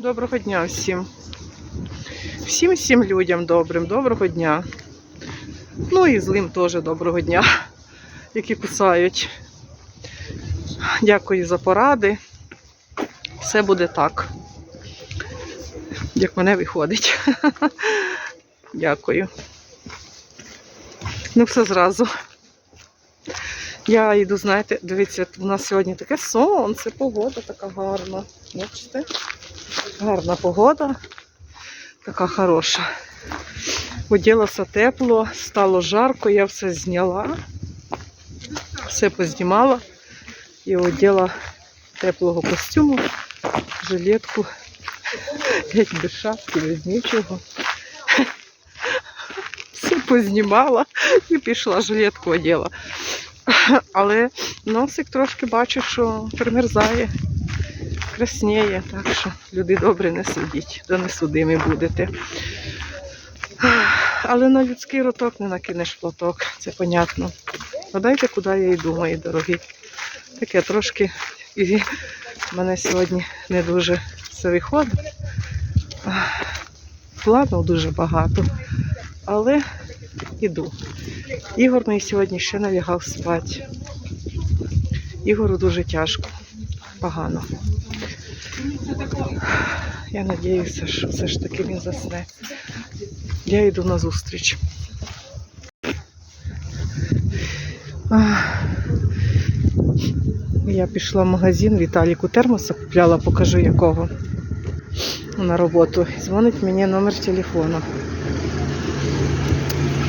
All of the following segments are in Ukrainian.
Доброго дня всім. Всім всім людям добрим, доброго дня. Ну і злим теж доброго дня, які кусають. Дякую за поради. Все буде так. Як мене виходить. Дякую. Ну, все зразу. Я йду, знаєте, дивіться, у нас сьогодні таке сонце, погода така гарна. Бачите? Гарна погода, така хороша. Оділося тепло, стало жарко, я все зняла, все познімала і оділа теплого костюму, жилетку, геть без шапки, без нічого. Все познімала і пішла, жилетку оділа. Але носик трошки бачу, що примерзає краснеє, так що люди добре не судіть, то не судимі будете. Але на людський роток не накинеш платок, це понятно. Гадайте, куди я йду, мої дорогі. Таке трошки і мене сьогодні не дуже все виходить. Планів дуже багато, але іду. Ігор мій сьогодні ще не лягав спати. Ігору дуже тяжко, погано. Я сподіваюся, що все ж таки він засне. Я йду на зустріч. Я пішла в магазин, Віталіку термоса купляла, покажу якого на роботу. Дзвонить мені номер телефону.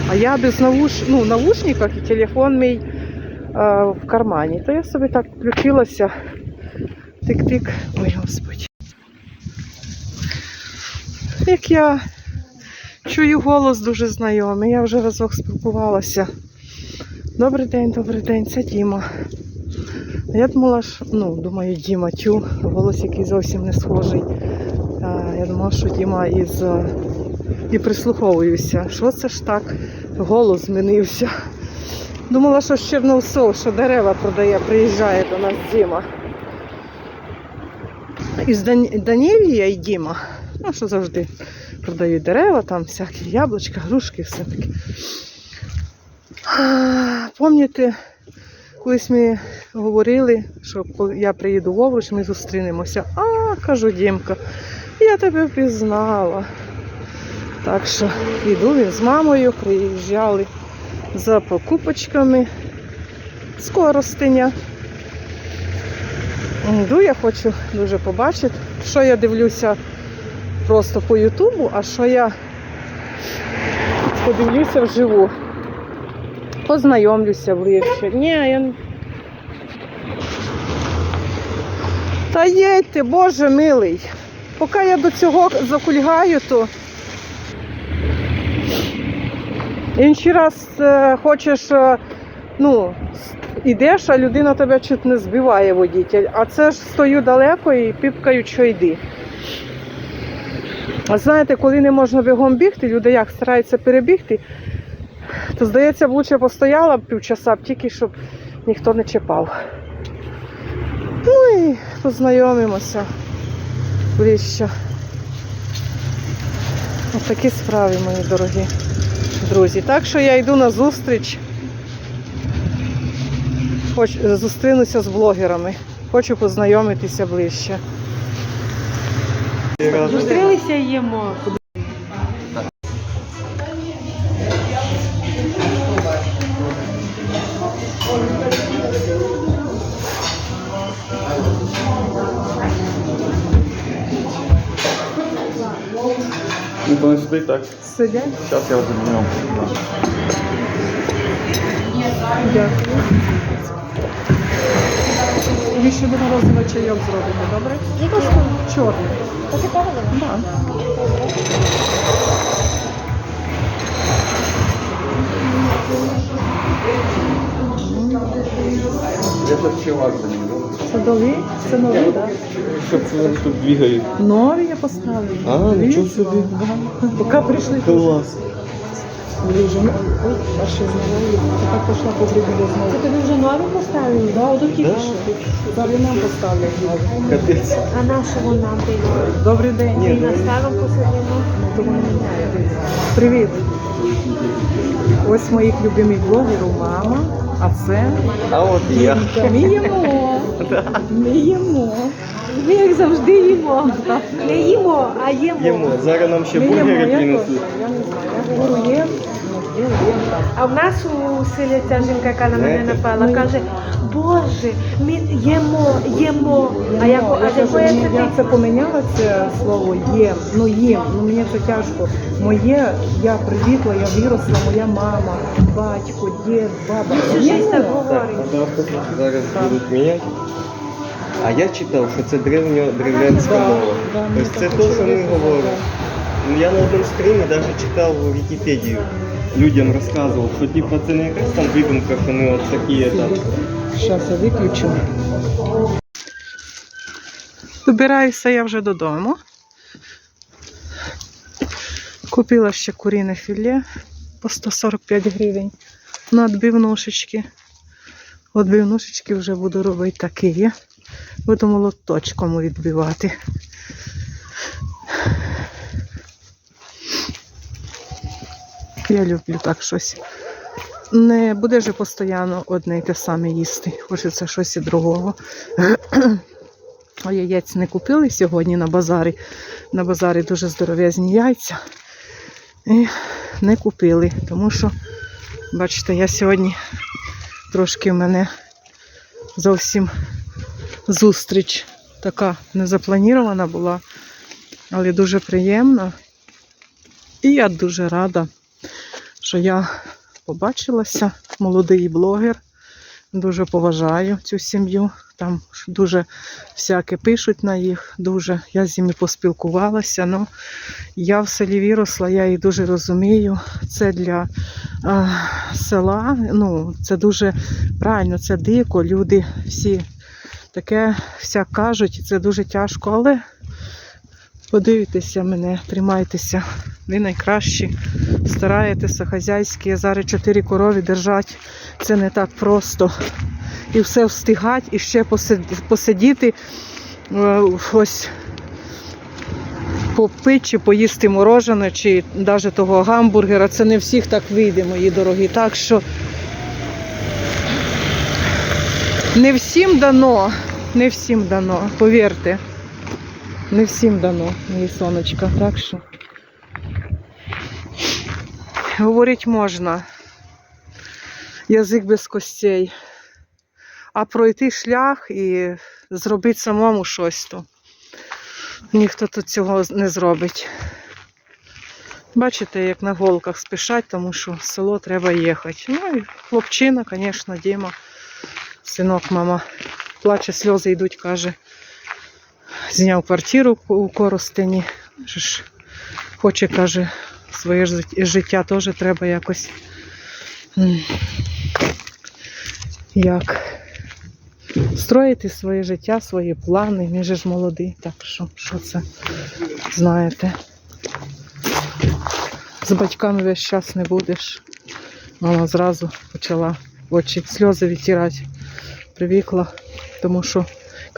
А я без навуш... ну, навушниках і телефон мій а, в кармані. То я собі так включилася. Тик-тик. Ой, господи. Як я чую голос дуже знайомий, я вже разок спілкувалася. Добрий день, добрий день, це Діма. Я думала, що, ну, думаю, Діма, тю, голос який зовсім не схожий. Я думала, що Діма із е, і прислуховуюся. Що це ж так? Голос змінився. Думала, що з Черновцов, що дерева продає, приїжджає до нас Діма. Із Дан- Данілія і Діма. Ну, що завжди продають дерева, там всякі яблучка, грушки, все таке. Пам'ятаєте, колись ми говорили, що коли я приїду в Овруч, ми зустрінемося. А, кажу, Дімка, я тебе впізнала. Так що йду він з мамою, приїжджали за покупочками з Коростеня. Йду, я хочу дуже побачити, що я дивлюся просто по Ютубу, а що я подивлюся вживу. Познайомлюся ближче. Ні, я... Та їдьте, Боже милий. Поки я до цього закульгаю, то інший раз е, хочеш, е, ну, ідеш, а людина тебе чуть не збиває водитель. А це ж стою далеко і піпкають, що йди. А знаєте, коли не можна бігом бігти, люди як стараються перебігти, то здається, б лучше постояла б півчаса, б тільки щоб ніхто не чіпав. Ну і познайомимося ближче. Ось такі справи, мої дорогі друзі. Так що я йду на зустріч. Хоч зустрінуся з блогерами. Хочу познайомитися ближче. Зустрілися і їмо. Ніхто не сидить, так? Сидять. Зараз я заберу. Дякую. Ще до морозива чайок зробимо, добре? Чорний. Да. Я тут ще вас заміню. Садові? Це нові, так? Щоб вони тут бігають. Нові я поставила. А, нічого собі. Поки прийшли. Клас. Лежим. Ой, аж знаю. Так пішла по грибу до Це знову. тобі вже нові поставили? Да, отут тільки Да. що. Зараз нам поставлять нову. Капець. А на що вон нам ти? Добрий день. Посадимо? То вони міняє. Привіт. Ось моїх любимих блогерів мама, а це А от я. Ми їмо. Ми їмо. Ми як завжди їмо. Не їмо, а їмо. Їмо. Зараз нам ще Ми їмо, бургери я принесуть. Я не знаю. Я говорю, є. Є, є. А в нас у селі ця жінка, яка на мене Знаєте? напала, каже, Боже, ми їмо, їмо. А я, Ну, а я якої ну, це я це поміняла це слово їм. Ну їм. Ну мені це тяжко. Моє, я привітла, я виросла, моя мама, батько, дід, баба. Ну, щось так говорить. Зараз будуть міняти. А я читав, що це древньо древлянська Да, мова. Тобто це те, що ми говоримо. Ну, Я на одному стрімі навіть читав Вікіпедію. Людям розказував, що типу, це не якась там видумка, що ми от такі там. Зараз я виключу. Добираюся я вже додому. Купила ще куріне філе по 145 гривень на відбивнушечки. Відбивнушечки вже буду робити такі. Буду молоточком відбивати. Я люблю так щось. Не буде же постійно одне й те саме їсти. Хочеться щось і другого. Яєць не купили сьогодні на базарі. На базарі дуже здоров'язні яйця. І не купили, тому що, бачите, я сьогодні трошки в мене зовсім зустріч така незапланована була, але дуже приємна. І я дуже рада, що я побачилася, молодий блогер. Дуже поважаю цю сім'ю. Там дуже всяке пишуть на їх. Дуже я з ними поспілкувалася. Ну, я в селі виросла, я їх дуже розумію. Це для е, села. Ну, це дуже правильно, це дико. Люди всі таке вся кажуть, це дуже тяжко, але подивіться мене, тримайтеся. Ви найкращі, стараєтеся хазяйські. Зараз чотири корові держать. Це не так просто. І все встигати, і ще посидіти, е, ось попити, чи поїсти морожене, чи навіть того гамбургера. Це не всіх так вийде, мої дорогі. Так що не всім дано, не всім дано, повірте. Не всім дано, мої сонечка. Так що говорить можна. Язик без костей. А пройти шлях і зробити самому щось то. Ніхто тут цього не зробить. Бачите, як на голках спішать, тому що в село треба їхати. Ну і хлопчина, звісно, Діма, синок, мама плаче, сльози йдуть, каже. Зняв квартиру у Коростені. Хоче, каже, своє життя теж треба якось. Як строїти своє життя, свої плани. Він же ж молодий, так що, що це знаєте. З батьками весь час не будеш. Мама зразу почала очі сльози відтирати. Привикла, тому що,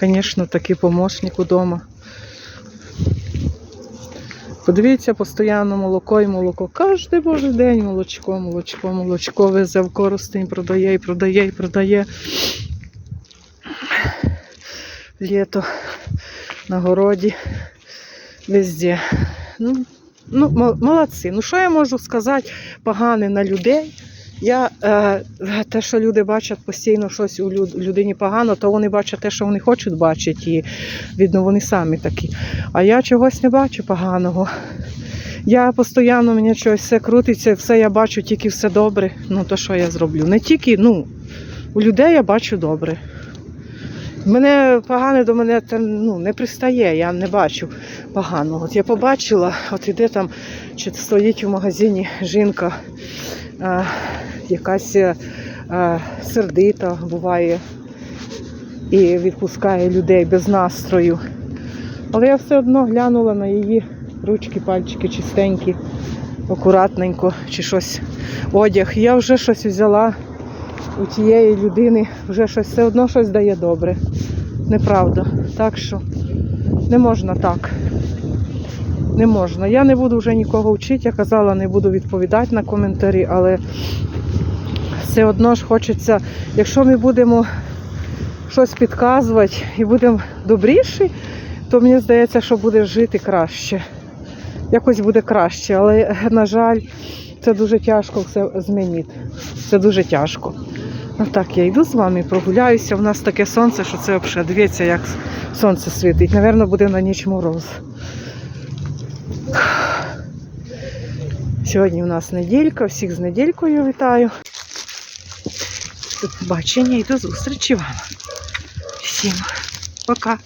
звісно, такий помощник удома. Подивіться, постійно молоко і молоко. Кожен божий день молочко, молочко, молочко везе в коростень, продає і продає і продає. Літо на городі, везде. Ну, ну, молодці. Ну, що я можу сказати погане на людей? Я, е, те, що люди бачать постійно щось у людині погано, то вони бачать те, що вони хочуть бачити, і видно, вони самі такі. А я чогось не бачу поганого. Я постійно мені щось все крутиться, все я бачу, тільки все добре. Ну то що я зроблю? Не тільки, ну, у людей я бачу добре. Мене погане до мене це, ну, не пристає, я не бачу поганого. От я побачила, от іде там, чи стоїть у магазині жінка, якась сердита буває і відпускає людей без настрою. Але я все одно глянула на її ручки, пальчики чистенькі. акуратненько чи щось одяг. Я вже щось взяла у тієї людини, вже щось все одно щось дає добре. Неправда. Так що не можна так. Не можна. Я не буду вже нікого вчити, я казала, не буду відповідати на коментарі, але все одно ж хочеться, якщо ми будемо щось підказувати і будемо добріші, то мені здається, що буде жити краще. Якось буде краще, але, на жаль, це дуже тяжко все змінити. Це дуже тяжко. Ну так, я йду з вами, прогуляюся. У нас таке сонце, що це взагалі. Дивіться, як сонце світить. Навірно, буде на ніч мороз. Сьогодні у нас неділька, всіх з недількою вітаю. До побачення і до зустрічі вам. Всім пока.